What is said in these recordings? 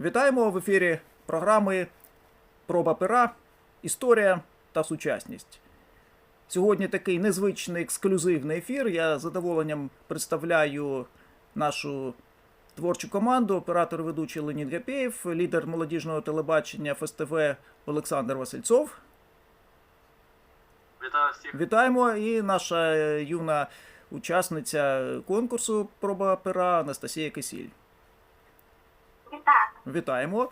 Вітаємо в ефірі програми Проба пера, Історія та сучасність. Сьогодні такий незвичний ексклюзивний ефір. Я з задоволенням представляю нашу творчу команду, оператор ведучий Леонід Гапєєв, лідер молодіжного телебачення ФСТВ Олександр Васильцов. Вітаю всіх. Вітаємо і наша юна учасниця конкурсу Проба пера Анастасія Кисіль. Вітаємо.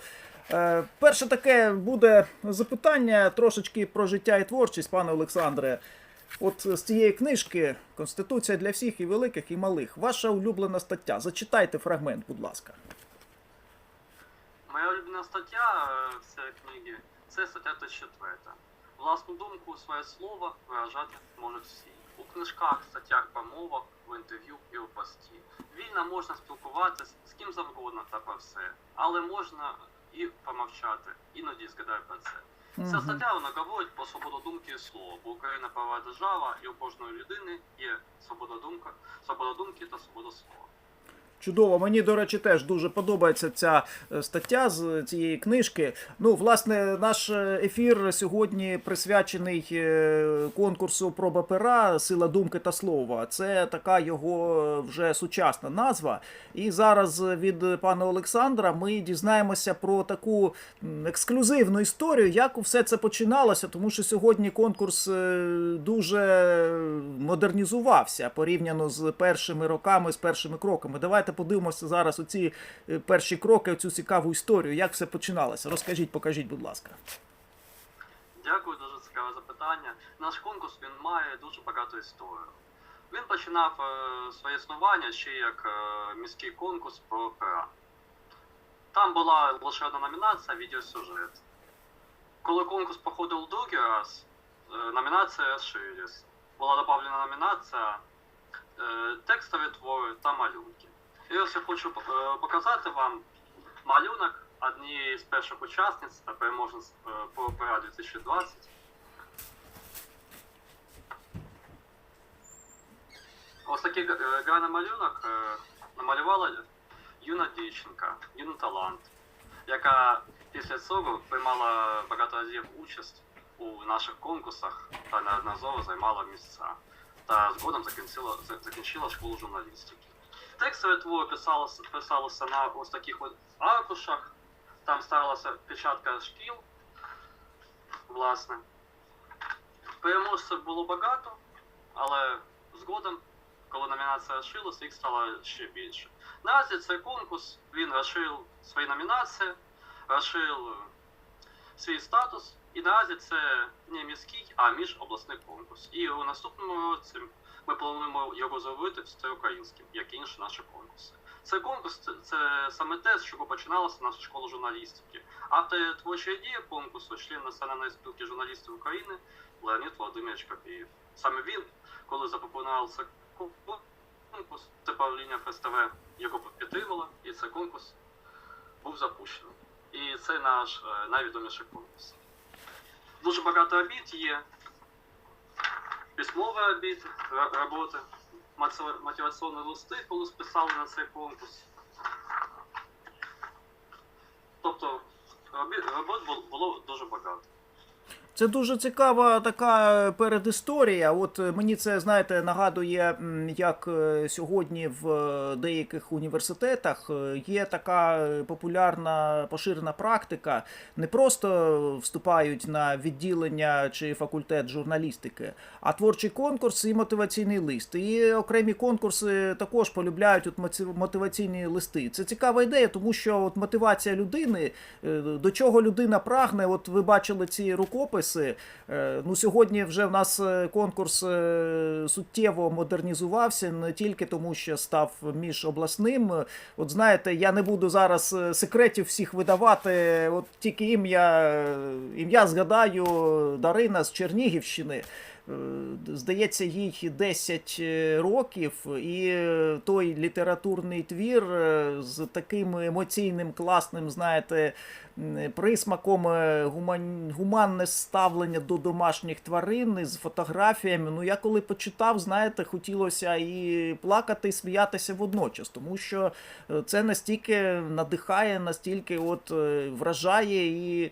Е, перше таке буде запитання трошечки про життя і творчість, пане Олександре. От з цієї книжки Конституція для всіх і великих, і малих. Ваша улюблена стаття. Зачитайте фрагмент, будь ласка. Моя улюблена стаття е, цієї книги це стаття 34. Власну думку, своє слово виражати можуть всі. У книжках, статтях промовах, в інтерв'ю і у пості. Вільно можна спілкуватися з ким завгодно та про все, але можна і помовчати, іноді згадаю про це. Ця стаття вона говорить про свободу думки і слова, бо Україна права держава, і у кожної людини є свобода думка, свобода думки та свобода слова. Чудово, мені, до речі, теж дуже подобається ця е, стаття з цієї книжки. Ну, власне, наш е, ефір сьогодні присвячений е, конкурсу проба пера Сила думки та слова. Це така його вже сучасна назва. І зараз від пана Олександра ми дізнаємося про таку ексклюзивну історію, як все це починалося, тому що сьогодні конкурс дуже модернізувався порівняно з першими роками, з першими кроками. Давайте подивимося зараз оці е, перші кроки, цю цікаву історію, як все починалося. Розкажіть, покажіть, будь ласка. Дякую, дуже цікаве запитання. Наш конкурс він має дуже багату історію. Він починав е, своє існування ще як е, міський конкурс про пера. Там була лише одна номінація відеосюжет. Коли конкурс проходив другий раз, номінація розширилась. Була додана номінація текстові твори та малюнки. Я хочу е, показати вам малюнок однієї з перших учасниць та переможниць е, по ПРА 2020. Ось такий е, гарний малюнок е, намалювала юна дівчинка, юний талант, яка після цього приймала багато разів участь у наших конкурсах та неодноразово займала місця. Та згодом закінчила, за- закінчила школу журналістики. Текстові твори писалося, писалося на ось таких от аркушах, там ставилася печатка шкіл, власне. Переможців було багато, але згодом, коли номінація розширилася, їх стало ще більше. Наразі цей конкурс він розширив свої номінації, розширив е, свій статус, і наразі це не міський, а міжобласний конкурс. І у наступному році ми плануємо його зробити всеукраїнським, як і інші наші конкурси. Цей конкурс це, це саме те, з чого починалася наша школа журналістики. Автор творчої ідеї конкурсу, член Національної спілки журналістів України Леонід Володимирович Папієв. Саме він, коли запропонував цей конкурс, це правління ФСТВ його підтримало, і цей конкурс був запущений. І це наш е, найвідоміший конкурс. Дуже багато робіт є. Письмові обід, роботи, мотиваційні листи, коли списали на цей конкурс. Тобто робот бу- було. Це дуже цікава така передісторія. От е, мені це знаєте нагадує, як е, сьогодні в е, деяких університетах е, є така е, популярна поширена практика. Не просто вступають на відділення чи факультет журналістики, а творчий конкурс і мотиваційний лист. І окремі конкурси також полюбляють от мотиваційні листи. Це цікава ідея, тому що от мотивація людини, е, до чого людина прагне. От ви бачили ці рукописи. Е, Ну, сьогодні вже в нас е, конкурс е, суттєво модернізувався не тільки тому, що став міжобласним. От знаєте, я не буду зараз секретів всіх видавати. От тільки ім'я, ім'я згадаю Дарина з Чернігівщини. Е, здається, їй 10 років, і е, той літературний твір е, з таким емоційним, класним, знаєте, присмаком е, гуманне ставлення до домашніх тварин з фотографіями. Ну, я коли почитав, знаєте, хотілося і плакати, і сміятися водночас, тому що е, це настільки надихає, настільки от е, вражає і.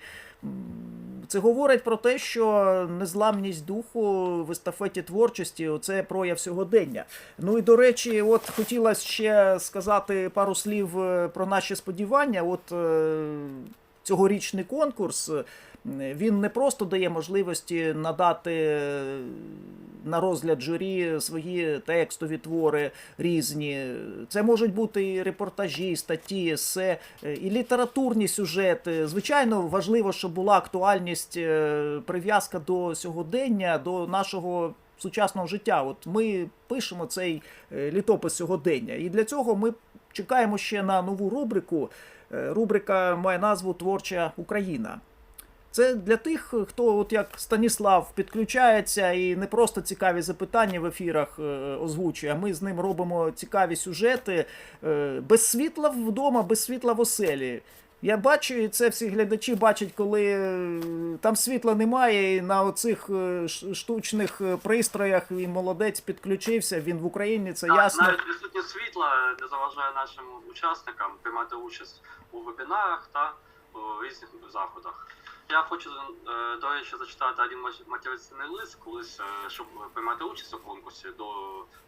Це говорить про те, що незламність духу в естафеті творчості це прояв сьогодення. Ну і до речі, от хотілося ще сказати пару слів е, про наші сподівання. От е, цьогорічний конкурс він не просто дає можливості надати на розгляд журі свої текстові твори різні. Це можуть бути і репортажі, статті, есе, і літературні сюжети. Звичайно, важливо, щоб була актуальність, е, прив'язка до сьогодення, до нашого. Сучасного життя, от ми пишемо цей е, літопис сьогодення, і для цього ми чекаємо ще на нову рубрику. Е, Рубрика має назву Творча Україна. Це для тих, хто, от як Станіслав, підключається і не просто цікаві запитання в ефірах е, озвучує, а ми з ним робимо цікаві сюжети е, без світла вдома, без світла в оселі. Я бачу, і це всі глядачі бачать, коли е, там світла немає, і на оцих штучних пристроях він молодець підключився. Він в Україні, це Так, ясно. Навіть відсутність світла не заважає нашим учасникам приймати участь у вебінарах та у різних заходах. Я хочу, е, до речі, зачитати один мотиваційний лист, колись, е, щоб приймати участь у конкурсі до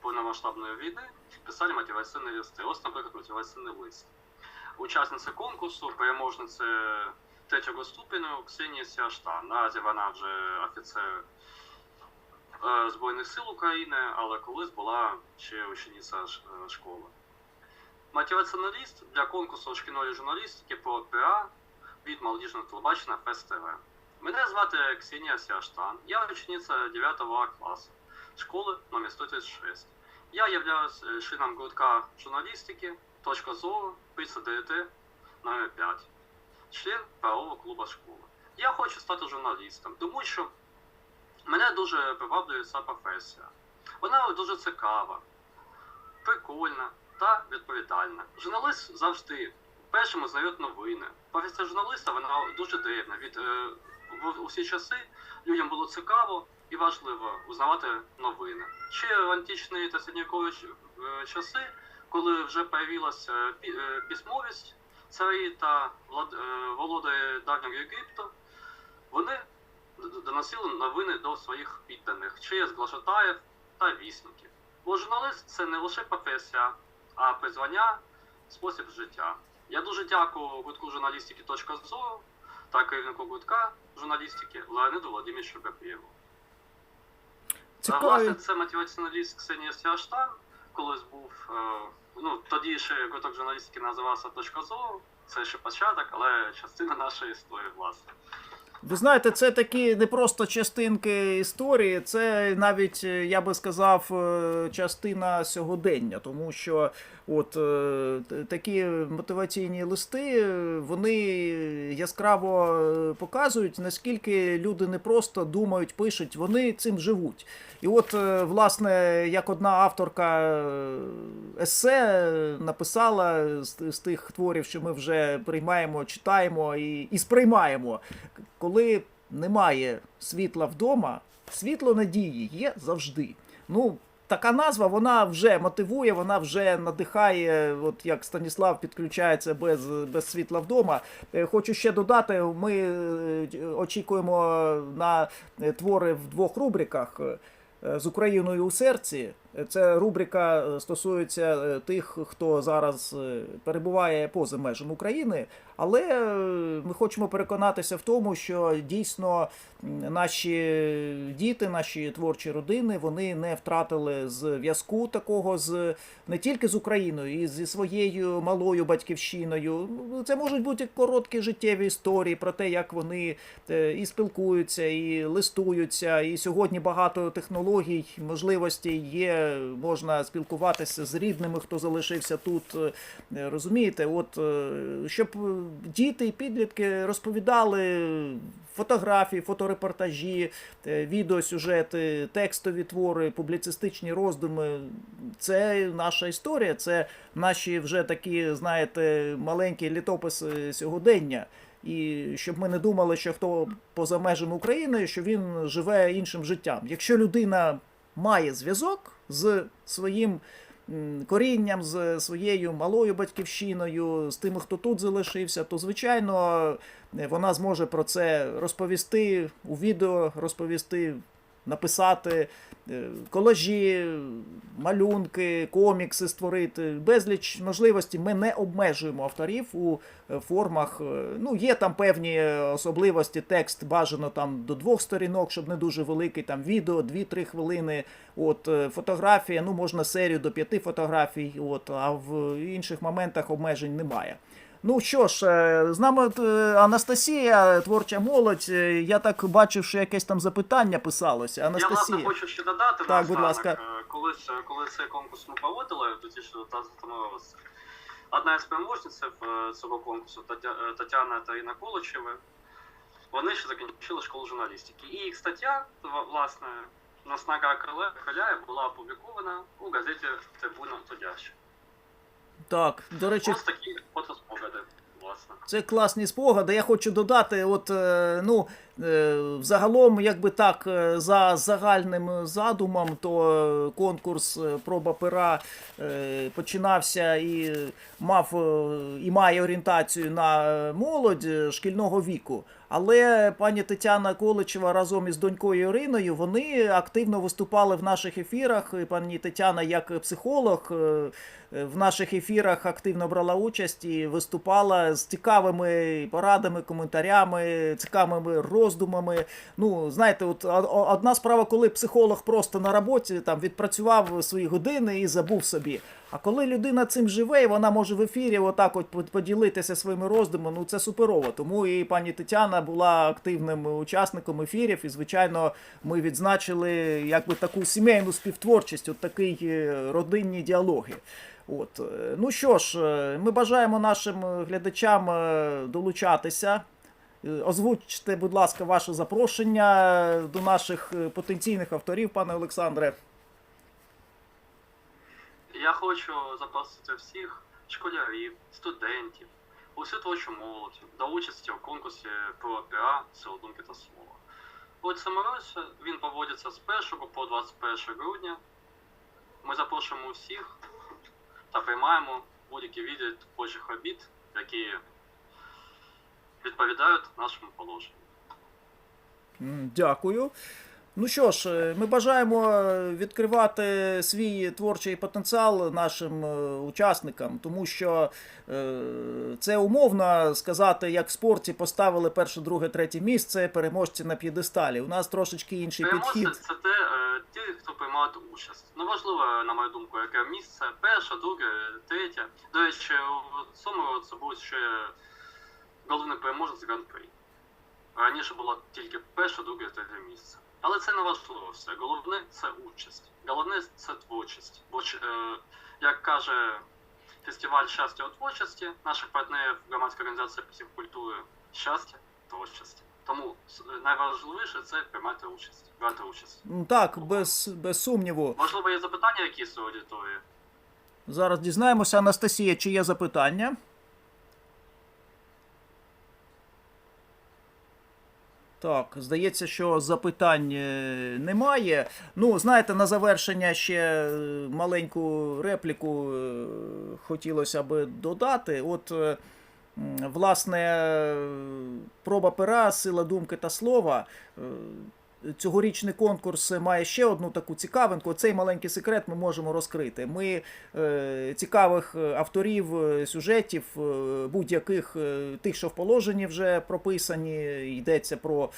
повномасштабної війни, писали мотиваційні листи. Ось, наприклад, мотиваційний лист. Учасниця конкурсу, переможниця третього ступеню Ксенія Сіаштан. Наразі вона вже офіцер е, Збройних сил України, але колись була ще учениця е, школи. Мотиваційний лист для конкурсу шкільної журналістики про ПА від молодіжного телебачення ФСТВ. Мене звати Ксенія Сіаштан, я учениця 9 класу школи номер 136. Я являюсь е, членом гуртка журналістики «Точка зору» при СДТ номер 5, член правового клубу школи. Я хочу стати журналістом, тому що мене дуже приваблює ця професія. Вона дуже цікава, прикольна та відповідальна. Журналіст завжди першим узнають новини. Професія журналіста вона дуже древна. Від е, в усі часи людям було цікаво і важливо узнавати новини. Ще в античні та середньовікові е, часи, коли вже появилася е, письмовість, царі та володарі давнього Єгипту, вони доносили новини до своїх підданих через глашатаїв та вісників. Бо журналіст це не лише професія, а призвання, спосіб життя. Я дуже дякую гуртку журналістики «Точка зору» та керівнику гуртка журналістики Леониду Володимировичу Гапєву. Цікаві. Власне, це мотиваційний ліст Ксенія Сіаштан, колись був. е, Ну, тоді ще гурток журналістики називався «Точка зору». Це ще початок, але частина нашої історії, власне. Ви знаєте, це такі не просто частинки історії, це навіть, е, я би сказав, е, частина сьогодення, тому що от е, такі мотиваційні листи, вони яскраво е, показують, наскільки люди не просто думають, пишуть, вони цим живуть. І от, е, власне, як одна авторка есе написала з тих творів, що ми вже приймаємо, читаємо і, і сприймаємо коли немає світла вдома, світло надії є завжди. Ну, така назва вона вже мотивує, вона вже надихає, от як Станіслав підключається без, без світла вдома. Е, Хочу ще додати: ми е, очікуємо на е, твори в двох рубриках. З Україною у серці. Це рубрика е, стосується е, тих, хто зараз е, перебуває поза межами України. Але ми хочемо переконатися в тому, що дійсно наші діти, наші творчі родини, вони не втратили зв'язку такого з не тільки з Україною, і зі своєю малою батьківщиною. Ну, Це можуть бути короткі життєві історії про те, як вони і спілкуються, і листуються. І сьогодні багато технологій, можливостей є можна спілкуватися з рідними, хто залишився тут. Е, Розумієте, от е, щоб діти і підлітки розповідали фотографії, фоторепортажі, е, відеосюжети, текстові твори, публіцистичні роздуми. Це наша історія, це наші вже такі, знаєте, маленькі літописи сьогодення. І щоб ми не думали, що хто поза межами України, що він живе іншим життям. Якщо людина має зв'язок з своїм корінням, з своєю малою батьківщиною, з тими, хто тут залишився, то звичайно е, вона зможе про це розповісти у відео, розповісти, написати колажі, малюнки, комікси створити. Безліч можливостей. Ми не обмежуємо авторів у е, формах. е, Ну, є там певні особливості, текст бажано там до двох сторінок, щоб не дуже великий, там відео, 2-3 хвилини. От е, фотографія, ну можна серію до п'яти фотографій, от, а в інших моментах обмежень немає. Ну що ж, е, з нами е, Анастасія, творча молодь. Е, Я так бачив, що якесь там запитання писалося. Я власне хочу ще додати Так, будь ласка. Колись, е, коли цей конкурс ми проводили в 2019 році. Одна із переможниць е, цього конкурсу, Тетя- Тетяна та Інна Колочеви, вони ще закінчили школу журналістики. І їх стаття, власне, Наснага Кроля- Кроляя була опублікована у газеті Трибуна Тодяща. Так, до речі, Ось такі фотоспогади, власне. Це класні спогади. Я хочу додати, от е, ну е, взагалом, якби так, е, за загальним задумом, то е, конкурс е, проба пера е, починався і мав е, і має орієнтацію на е, молодь е, шкільного віку. Але пані Тетяна Количева разом із донькою Іриною вони активно виступали в наших ефірах. Пані Тетяна, як психолог, е, е, в наших ефірах активно брала участь і виступала з цікавими порадами, коментарями, цікавими роздумами. Ну, знаєте, от одна справа, коли психолог просто на роботі там відпрацював свої години і забув собі. А коли людина цим живе, і вона може в ефірі отак от поділитися своїми роздумами, ну це суперово. Тому і пані Тетяна була активним учасником ефірів, і звичайно, ми відзначили якби таку сімейну співтворчість, от такий е, родинні діалоги. От е, ну що ж, е, ми бажаємо нашим глядачам долучатися. Озвучте, будь ласка, ваше запрошення до наших потенційних авторів, пане Олександре. Я хочу запросити всіх школярів, студентів, усю творчу молодь до участі у конкурсі про ПА «Сила думки та слова. У цьому він проводиться з 1 по 21 грудня. Ми запрошуємо всіх та приймаємо будь-які відео творчих робіт, які відповідають нашому положенню. Дякую. Ну що ж, е, ми бажаємо е, відкривати свій творчий потенціал нашим е, учасникам, тому що це умовно сказати, як в спорті поставили перше, друге, третє місце, переможці на п'єдесталі. У нас трошечки інший Переможці підхід. це те, ті, хто приймають участь. Ну важливо, на мою думку, яке місце. Перше, друге, третє. До речі, у цьому році був ще головний переможець гран-при. Раніше було тільки перше, друге, третє місце. Але це не важливо все. Головне це участь. Головне це творчість. Бо е, як каже фестиваль щастя у творчості, наших партнерів громадської організації психокультури щастя, творчості. Тому найважливіше це приймати участь, брати участь. Так, без, без сумніву. Можливо, є запитання якісь у аудиторії? Зараз дізнаємося, Анастасія, чи є запитання. Так, здається, що запитань е, немає. Ну, знаєте, на завершення ще е, маленьку репліку е, хотілося би додати. От, власне, проба пера, сила думки та слова. Цьогорічний конкурс має ще одну таку цікавинку. Цей маленький секрет ми можемо розкрити. Ми е, цікавих е, авторів е, сюжетів, е, будь-яких тих, що в положенні вже прописані, йдеться про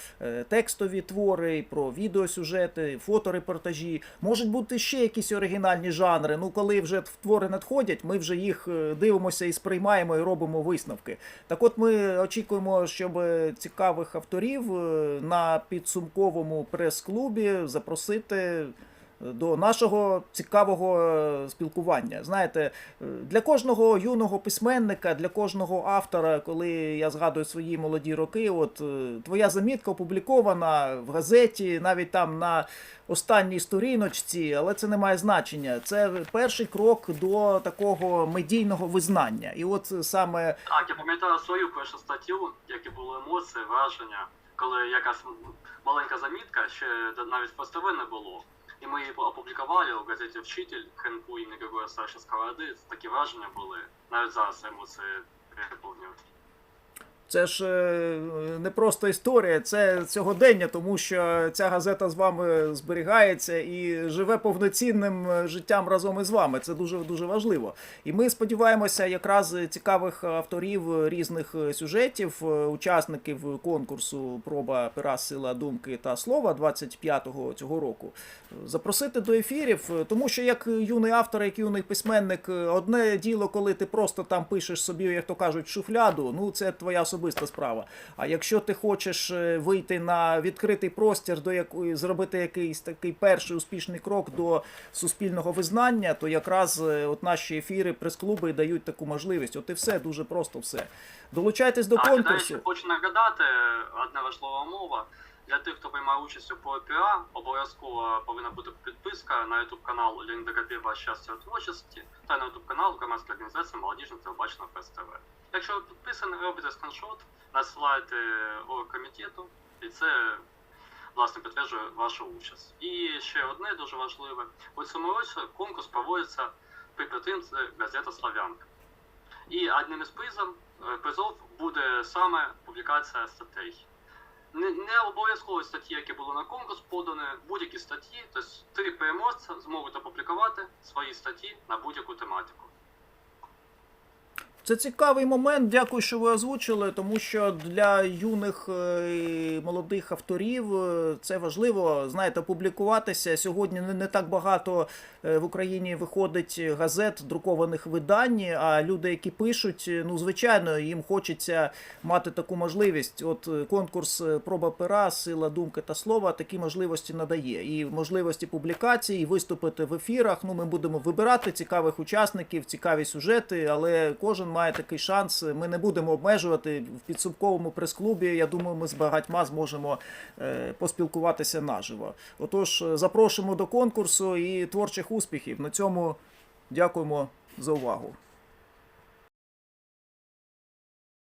текстові твори, про відеосюжети, фоторепортажі. Можуть бути ще якісь оригінальні жанри. Ну, коли вже твори надходять, ми вже їх дивимося і сприймаємо і робимо висновки. Так от ми очікуємо, щоб цікавих авторів на підсумковому прес-клубі запросити до нашого цікавого е, спілкування. Знаєте, е, для кожного юного письменника, для кожного автора, коли я згадую свої молоді роки, от е, твоя замітка опублікована в газеті, навіть там на останній сторіночці, але це не має значення. Це перший крок до такого медійного визнання. І от саме Так, я пам'ятаю свою першу статтю, які були емоції, враження, коли якась маленька замітка, ще навіть постави не було. І ми її опублікували у газеті Вчитель імені Григорія Саші Сковороди. Такі враження були. Навіть зараз емоції переповнюють. Це ж е, не просто історія, це сьогодення, тому що ця газета з вами зберігається і живе повноцінним е, життям разом із вами. Це дуже дуже важливо. І ми сподіваємося, якраз цікавих авторів різних е, сюжетів, учасників конкурсу Проба пера, сила думки та слова 25-го цього року. Запросити до ефірів, тому що як юний автор, як юний письменник, одне діло, коли ти просто там пишеш собі, як то кажуть, шуфляду, ну це твоя особиста справа. А якщо ти хочеш е, вийти на відкритий простір, до якої зробити якийсь такий перший успішний крок до суспільного визнання, то якраз е, от наші ефіри, прес-клуби дають таку можливість. От і все дуже просто все. Долучайтесь до і, я конкурсу. хочу нагадати одна важлива умова. Для тих, хто приймає участь у ПОПА, обов'язково повинна бути підписка на YouTube канал Леоніда Капєва «Щастя у творчості та на YouTube канал громадської організації Молодіжне телебачення ФСТВ. Якщо ви підписані, робите скріншот, надсилаєте оргкомітету, і це власне підтверджує вашу участь. І ще одне дуже важливе: у цьому році конкурс проводиться при підтримці газета Славянка. І одним із призів, е, призов буде саме публікація статей. Не, не обов'язково статті, які були на конкурс подані, будь-які статті, тобто три переможця зможуть опублікувати свої статті на будь-яку тематику. Це цікавий момент. Дякую, що ви озвучили, тому що для юних е, і молодих авторів е, це важливо. Знаєте, публікуватися сьогодні не, так багато е, в Україні виходить газет, друкованих видань. А люди, які пишуть, ну звичайно, їм хочеться мати таку можливість. От конкурс проба пера, сила думки та слова такі можливості надає. І можливості публікації, і виступити в ефірах. Ну, ми будемо вибирати цікавих учасників, цікаві сюжети, але кожен має такий шанс. Ми не будемо обмежувати в підсумковому прес-клубі. Я думаю, ми з багатьма зможемо е, поспілкуватися наживо. Отож, е, запрошуємо до конкурсу і творчих успіхів. На цьому дякуємо за увагу.